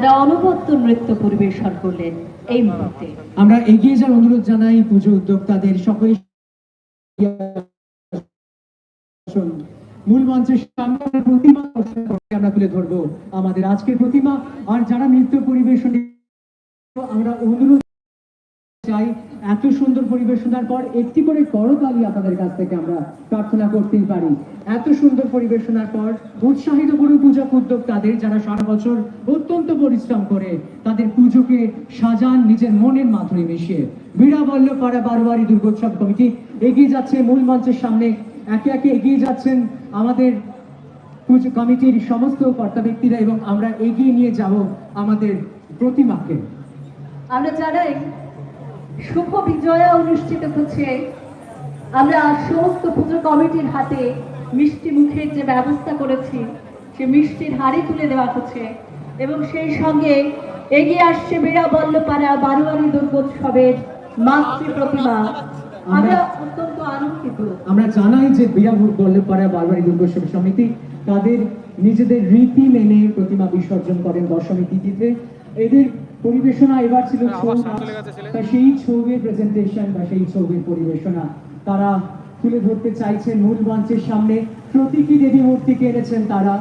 তারা অনবদ্য নৃত্য পরিবেশন করলেন এই মুহূর্তে। আমরা এগিয়ে যাওয়ার অনুরোধ জানাই পুজো উদ্যোক্তাদের সকলে মূল মঞ্চের সামনে প্রতিমা আমরা তুলে ধরবো। আমাদের আজকের প্রতিমা, আর যারা নৃত্য পরিবেশন আমরা অনুরোধ চাই। এত সুন্দর পরিবেশনার পর একটি করে করতালি আপনাদের কাছ থেকে আমরা প্রার্থনা করতেই পারি। এত সুন্দর পরিবেশনার পর উৎসাহিত করুন পূজা উদ্যোক্তাদের যারা সারা বছর অত্যন্ত পরিশ্রম করে তাদের পুজোকে সাজান নিজের মনের মাধুরী মিশিয়ে। বীরাবল্ল পাড়া বারোয়ারি দুর্গোৎসব কমিটি এগিয়ে যাচ্ছে মূল মঞ্চের সামনে। একে একে এগিয়ে যাচ্ছেন আমাদের পুজো কমিটির সমস্ত কর্তা ব্যক্তিরা এবং আমরা এগিয়ে নিয়ে যাব আমাদের প্রতিমাকে। আমরা জানাই শুভ বিজয়া অনুষ্ঠিত হচ্ছে। আমরা সমস্ত পুজো কমিটির হাতে মিষ্টি মুখের যে ব্যবস্থা করেছি, সে মিষ্টির হাড়ি তুলে দেওয়া হচ্ছে এবং সেই সঙ্গে এগিয়ে আসছে বীরাবল্লপাড়া বারোয়ারি দুর্গোৎসবের মাতৃ প্রতিমা। আমরা জানাই যে সমিতি তাদের নিজেদের রীতি মেনে প্রতিমা বিসর্জন করেন দশমী তিথিতে। এদের পরিবেশনা এবার ছিল ছৌ তা সেই ছবির প্রেজেন্টেশন বা সেই ছবির পরিবেশনা তারা তুলে ধরতে চাইছেন মূল মঞ্চের সামনে। প্রতীকী দেবী মূর্তিকে এনেছেন তারা।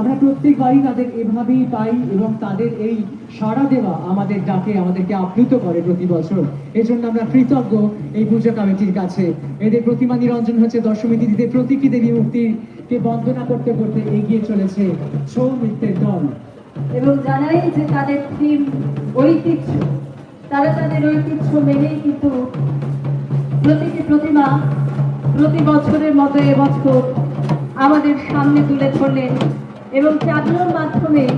আমরা প্রত্যেকবারই তাদের এভাবেই পাই এবং তাদের এই সাড়া দেওয়া আমাদের ডাকে আমাদেরকে আপ্লুত করে প্রতি বছর। এই জন্য আমরা কৃতজ্ঞ এই পুজো কমিটির কাছে। এদের প্রতিমা নিরঞ্জন হচ্ছে দশমী তিথিতে প্রতীকী দেবী মূর্তিকে বন্দনা করতে করতে এগিয়ে চলেছে ছৌ নৃত্যের দল। এবং জানাই যে তাদের থিম ঐতিহ্য। তারা তাদের ঐতিহ্য মেনেই কিন্তু প্রতিটি প্রতিমা প্রতি বছরের মতো এবছর আমাদের সামনে তুলে ধরলেন এবং চাদুর মাধ্যমে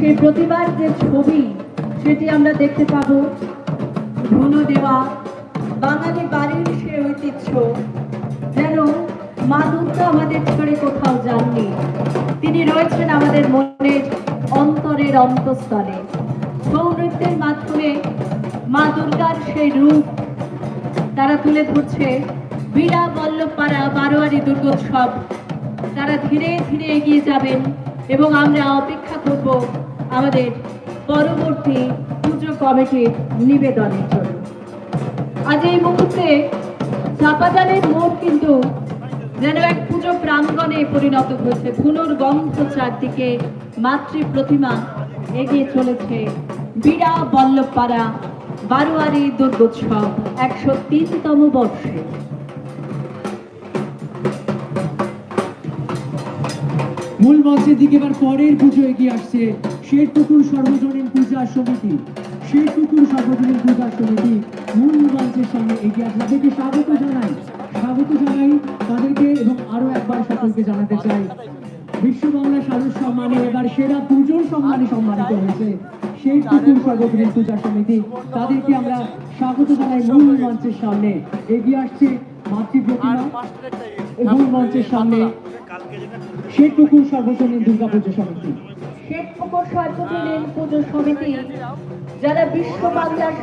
সেই প্রতিমার যে ছবি, সেটি আমরা দেখতে পাবো। ধুনো দেওয়া, বাঙালি বাড়ির সে ঐতিহ্য। যেন মা দুর্গা আমাদের ছেড়ে কোথাও যাননি। তিনি রয়েছেন আমাদের মনের অন্তঃস্থলে। ছৌ নৃত্যের মাধ্যমে মা দুর্গার সেই রূপ তারা তুলে ধরছে। বীরা বল্লভপাড়া, বারোয়ারি দুর্গোৎসব তারা ধীরে ধীরে এগিয়ে যাবেন এবং আমরা অপেক্ষা করব আমাদের পরবর্তী পুজো কমিটির নিবেদনের জন্য। আজ এই মুহূর্তে চাপাজানের মোড় কিন্তু যেন এক পুজো প্রাঙ্গণে পরিণত হয়েছে। ধুনুর গন্ধ চারদিকে মাতৃ প্রতিমা এগিয়ে চলেছে বীরা বল্লভপাড়া বারোয়ারি দুর্গোৎসব একশো তিনতম বর্ষে। মূল মঞ্চের দিকে এবার পরের পুজো এগিয়ে আসছে। শেরপুকুর সর্বজনীন পূজা সমিতি। শেরপুকুর সর্বজনীন পূজা সমিতি মূল মঞ্চের সামনে এগিয়ে আসছে। তাদেরকে স্বাগত জানাই। স্বাগত জানাই তাদেরকে এবং আরও একবার সকলকে জানাতে চাই। বিশ্ব বাংলা সারস সম্মানে এবার সেরা পুজোর সম্মানে সম্মানিত হয়েছে। শেরপুকুর সর্বজনীন পূজা সমিতি। তাদেরকে আমরা স্বাগত জানাই মূল মঞ্চের সামনে। এগিয়ে আসছে মাতৃ প্রতিমা এবং মঞ্চের সামনে। শেরপুকুর সর্বজনীন দুর্গা পুজো সমিতি। শেখপুকুর সর্বজনীন পুজো সমিতি। যারা বিশ্ব বাংলার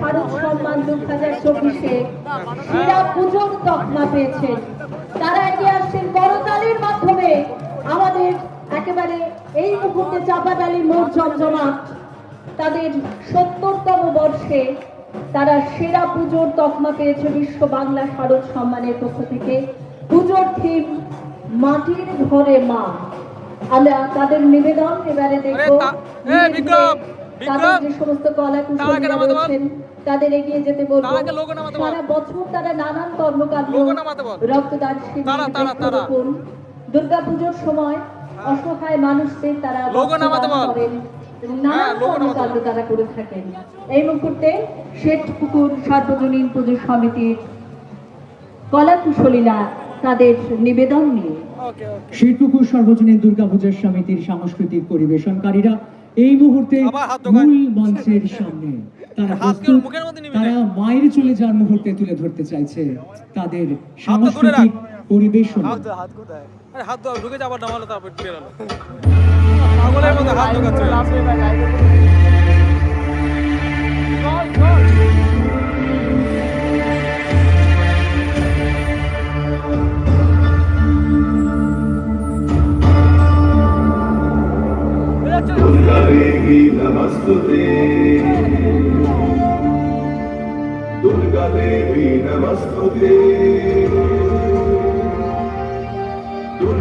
সম্মান দু হাজার চব্বিশে সেরা পুজোর তকমা পেয়েছেন তারা এগিয়ে আসছেন করতালির মাধ্যমে। আমাদের একেবারে এই মুহূর্তে চাপাতালি মোড় জমজমাট তাদের সত্তরতম বর্ষে তারা সেরা পুজোর তকমা পেয়েছে বিশ্ব বাংলা শারদ সম্মানের পক্ষ থেকে। পুজোর থিম মাটির ঘরে মা। আমরা তাদের নিবেদন এবারে দেখব। তাদের যে সমস্ত কলা রয়েছেন তাদের এগিয়ে যেতে বলব। সারা বছর তারা নানান কর্মকাণ্ড। রক্তদান তারা, তারা, তারা। দুর্গা পুজোর সময় অসহায় মানুষদের তারা। করেন। এবং হ্যাঁ, নানান কর্মকাণ্ড তারা করে থাকেন। এই মুহূর্তে শেঠ পুকুর সার্বজনীন পুজো সমিতির কলা কুশলীরা তাদের নিবেদন নিয়ে। ওকে ওকে। সর্বজনীন দুর্গা পূজার সমিতির সাংস্কৃতিক পরিবেশনকারীরা এই মুহূর্তে। মূল মঞ্চের সামনে তারা হাত প্রস্তুত। মুখের মধ্যে নিবি তারা মায়ের চলে যাওয়ার মুহূর্তে তুলে ধরতে চাইছে তাদের। সাংস্কৃতিক পরিবেশন। হাত কোথায় আরে হাত দাও ঢুকে যাবার নামালো তারপর বেরোলো পাগলের মতো হাত ঢোকাচ্ছে Gandharegi Namaste नमस्तुते दुर्गा देवी नमस्तुते दुर्गा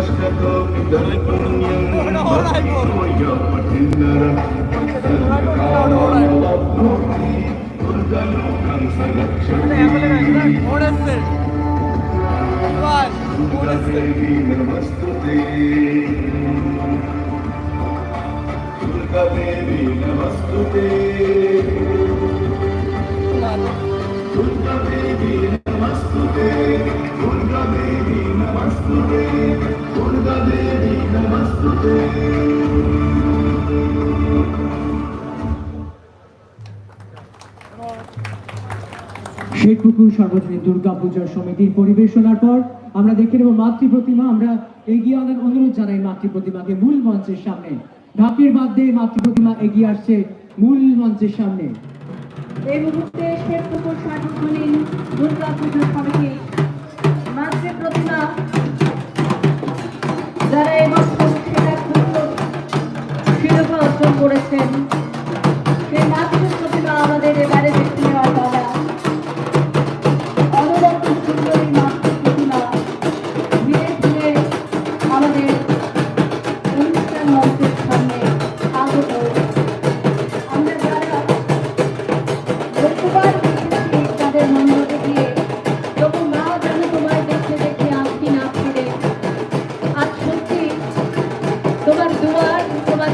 दुर्गाष्टकोऽपि दलपुण्यं भक्तिमया पठिन्नरं सर्वकामाप्नोति दुर्गलोकं सलक्षति दुर्गादेवी नमस्तुते दुर्गादेवी नमस्तुते दुर्गादेवी नमस्तुते दुर्गादेवी नमस्तुते दुर्गादेवी नमस्तुते শেখপুকুর সর্বজনীন দুর্গা পূজা সমিতির পরিবেশনার পর আমরা দেখে নেব মাতৃ প্রতিমা আমরা এগিয়ে আনার অনুরোধ জানাই মাতৃ প্রতিমাকে মূল মঞ্চের সামনে ঢাকের বাদ্যে মাতৃ প্রতিমা এগিয়ে আসছে মূল মঞ্চের সামনে এই মুহূর্তে শেখপুকুর সার্বজনীন দুর্গা পুজো সমিতি মাতৃ প্রতিমা যারা অর্জন করেছেন। সেই মাতৃ প্রতিমা আমাদের এবারে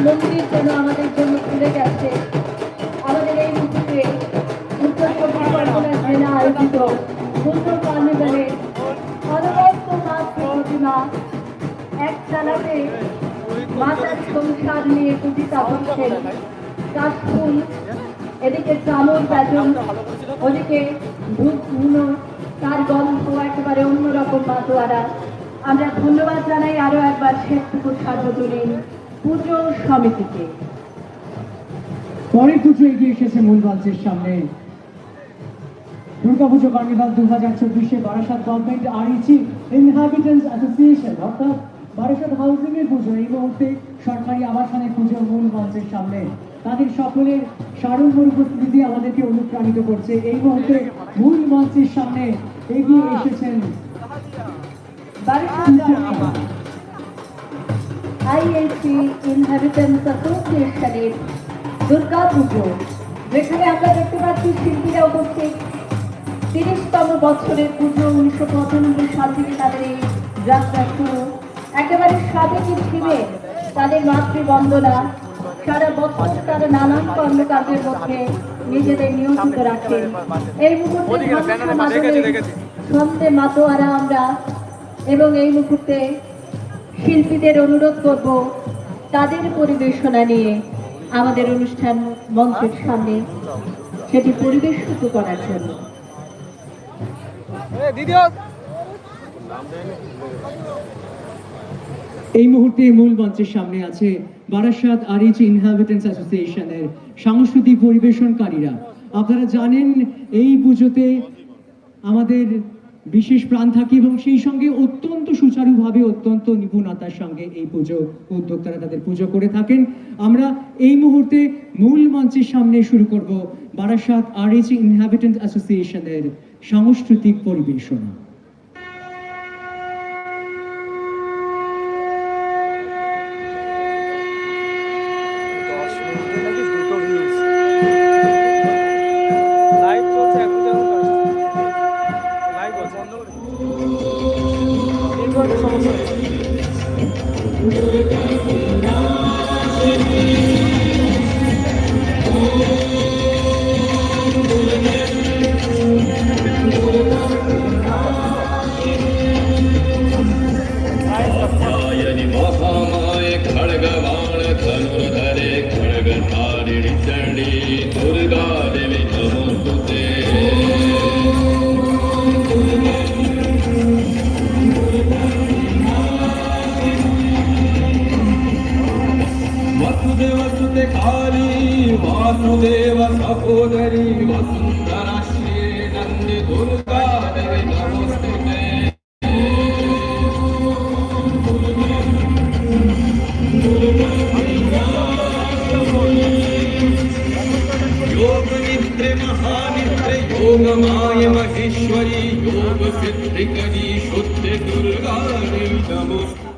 মন্দির যেন আমাদের জন্য খুলে গেছে। আমাদের এই মুহূর্তে উত্তর চব্বিশ পরগনার জেলা আয়োজিত। পুজো কার্নিভালে অনবদ্য মাতৃ প্রতিমা এক চালাতে মাতার সংসার নিয়ে পূজিতা হচ্ছেন। কাশফুল, এদিকে চামর বেজন ওদিকে ধুনো তার গন্ধ একেবারে অন্যরকম মাতোয়ারা আমরা ধন্যবাদ জানাই আরও একবার শেখপুকুর সার্বজনীন পুজো সমিতিকে। পুজো এগিয়ে এসেছে মূল মঞ্চের সামনে। দুর্গাপুজো কার্নিভাল দু হাজার চব্বিশে Barasat government R H inhabitants association অর্থাৎ বারাসাত হাউজিং এর পুজো। এই মুহূর্তে সরকারি আবাসনের পুজো মূল মঞ্চের সামনে। তাদের সকলের সাড়ম্বর উপস্থিতি আমাদেরকে অনুপ্রাণিত করছে। এই মুহূর্তে মূল মঞ্চের সামনে এগিয়ে এসেছেন আইএসি ইনহাবিটেন্স অ্যাসোসিয়েশনের দুর্গা পুজো। যেখানে আমরা দেখতে পাচ্ছি শিল্পীরা উপস্থিত। তিরিশতম বছরের পুজো উনিশশো পঁচানব্বই সাল থেকে তাদের এই যাত্রা শুরু। একেবারে সাবেকি থিমে তাদের মাতৃবন্দনা। সারা বছর তারা নানান কর্মকাণ্ডের মধ্যে নিজেদের নিয়োজিত রাখে এই মুহূর্তে। ছন্দে মাতোয়ারা আমরা। এবং এই মুহূর্তে শিল্পীদের অনুরোধ করব তাদের পরিবেশনা নিয়ে আমাদের অনুষ্ঠান মঞ্চের সামনে সেটি পরিবেশিত করার জন্য। এই মুহূর্তে মূল মঞ্চের সামনে আছে বারাসাত আরিচ ইনহাবিটেন্স অ্যাসোসিয়েশনের সাংস্কৃতিক পরিবেশনকারীরা। আপনারা জানেন এই পুজোতে আমাদের বিশেষ প্রাণ থাকে এবং সেই সঙ্গে অত্যন্ত সুচারুভাবে অত্যন্ত নিপুণতার সঙ্গে এই পুজো উদ্যোক্তারা তাদের পুজো করে থাকেন। আমরা এই মুহূর্তে মূল মঞ্চের সামনে শুরু করব বারাসাত আর এইচ ইনহ্যাবিটেন্ট অ্যাসোসিয়েশনের সাংস্কৃতিক পরিবেশনা। सुन्दराश्री नन्दि दुर्गा देवी नमोस्तुते योगनिद्रे महानिद्रे योगमाय महेश्वरी योगसिद्धिकरी शुद्धि दुर्गा देवी नमोस्तुते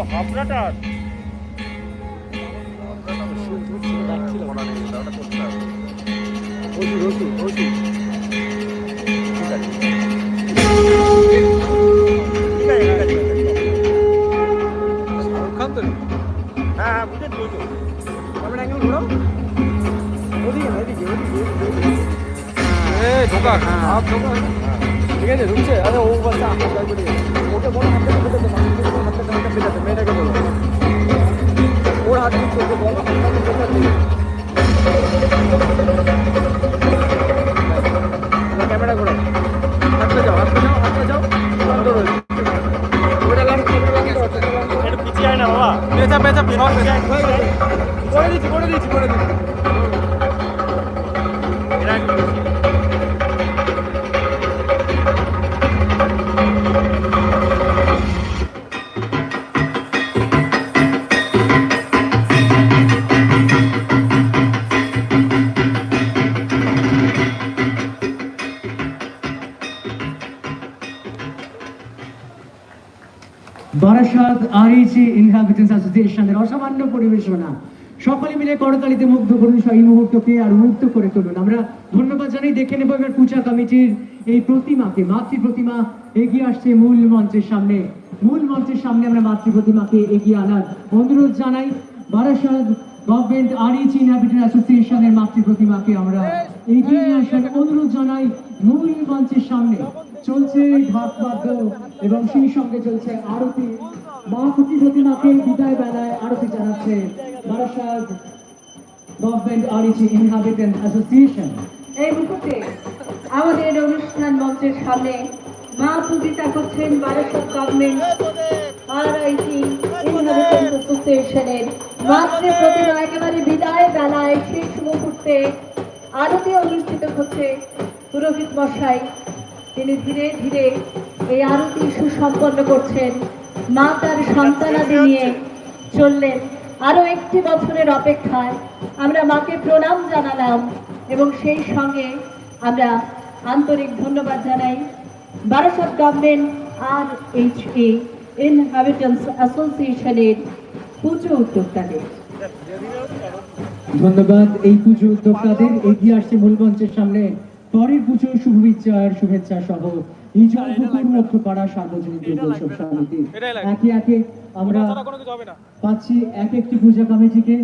ওখান ঠিক আছে ঢুকছে আরে ও বাচ্চা গায়ে পড়ে গেছে ওকে বলো হাতটা পেটাতে হাতটা হাতটা পেটাতে মেয়েটাকে বলো ওর হাত ঢুকছে ওকে বলো হাতটা পেটাতে ক্যামেরা ঘোরাও হাতটা যাও হাতটা যাও হাতটা যাও বন্ধ রয়েছে পেঁচা পেঁচা করে দিচ্ছি করে দিচ্ছি করে দিচ্ছি আরইজি ইনহাবিটেন্স অ্যাসোসিয়েশনের অসামান্য পরিবেশনা। সকলে মিলে করতালিতে মুগ্ধ করুন সেই মুহূর্তকে আর মুক্ত করে তুলুন। আমরা ধন্যবাদ জানাই। দেখে নেব এবার পূজা কমিটির এই প্রতিমাকে, মাতৃ প্রতিমা এগিয়ে আসছে মূল মঞ্চের সামনে। মূল মঞ্চের সামনে আমরা মাতৃ প্রতিমাকে এগিয়ে আনার অনুরোধ জানাই। বারাসাত গভর্নমেন্ট আর আরইজি ইনহাবিটেন্স অ্যাসোসিয়েশনের মাতৃ প্রতিমাকে আমরা এগিয়ে আসার অনুরোধ জানাই মূল মঞ্চের সামনে। চলছে ঢাক বাদ্য এবং সেই সঙ্গে চলছে আরতি। মা প্রতিমাকে বিদায় বেলায় আরতি জানাচ্ছে গভর্নমেন্ট আরিচি ইনহাবিটেন্ট অ্যাসোসিয়েশন। এই মুহূর্তে আমাদের অনুষ্ঠান মঞ্চের সামনে মা করছেন বারাসত গভর্নমেন্ট আরআইটি অ্যাসোসিয়েশনের প্রতিমা একেবারে বিদায় বেলায় শেষ মুহূর্তে আরতি অনুষ্ঠিত হচ্ছে পুরোহিত মশাই তিনি ধীরে ধীরে এই আরতি সুসম্পন্ন করছেন। মা তার সন্তানাদি নিয়ে চললেন আরও একটি বছরের অপেক্ষায়। আমরা মাকে প্রণাম জানালাম এবং সেই সঙ্গে আমরা আন্তরিক ধন্যবাদ জানাই। Barasat government R H A inhabitants অ্যাসোসিয়েশনের পুজো উদ্যোক্তাদের। ধন্যবাদ এই পুজো উদ্যোক্তাদের। এগিয়ে আসছে মূল মঞ্চের সামনে। পরের পুজো শুভেচ্ছার শুভেচ্ছা সহ পুকুর মুক্তপাড়া সার্বজনীন দুর্গোৎসব সমিতি একে একে আমরা পাচ্ছি এক একটি পূজা কমিটিকে।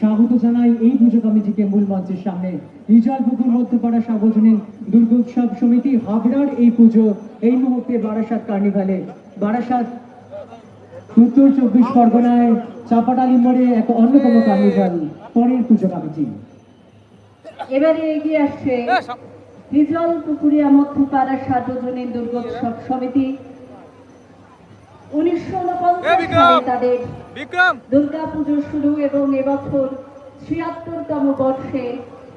স্বাগত জানাই এই পুজো কমিটিকে মূল মঞ্চের সামনে। ইজাল পুকুর মধ্যপাড়া সার্বজনীন দুর্গোৎসব সমিতি হাবড়ার এই পুজো এই মুহূর্তে বারাসাত কার্নিভালে। বারাসাত উত্তর চব্বিশ পরগনায় চাপাডালি মোড়ে এক অন্যতম কার্নিভাল পরের পুজো কমিটি। এবারে এগিয়ে আসছে হিজল পুকুরিয়া মধ্যপাড়া সার্বজনীন দুর্গোৎসব সমিতি উনিশশো সালে তাদের দুর্গা পুজো শুরু এবং এবছর ছিয়াত্তরতম বর্ষে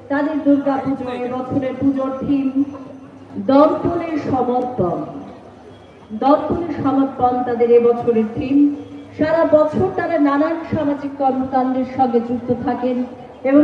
তাদের দুর্গা পুজো এবছরের পুজোর থিম দর্পণের সমর্পণ। দর্পণের সমর্পণ তাদের এবছরের থিম সারা বছর তারা নানান সামাজিক কর্মকাণ্ডের সঙ্গে যুক্ত থাকেন এবং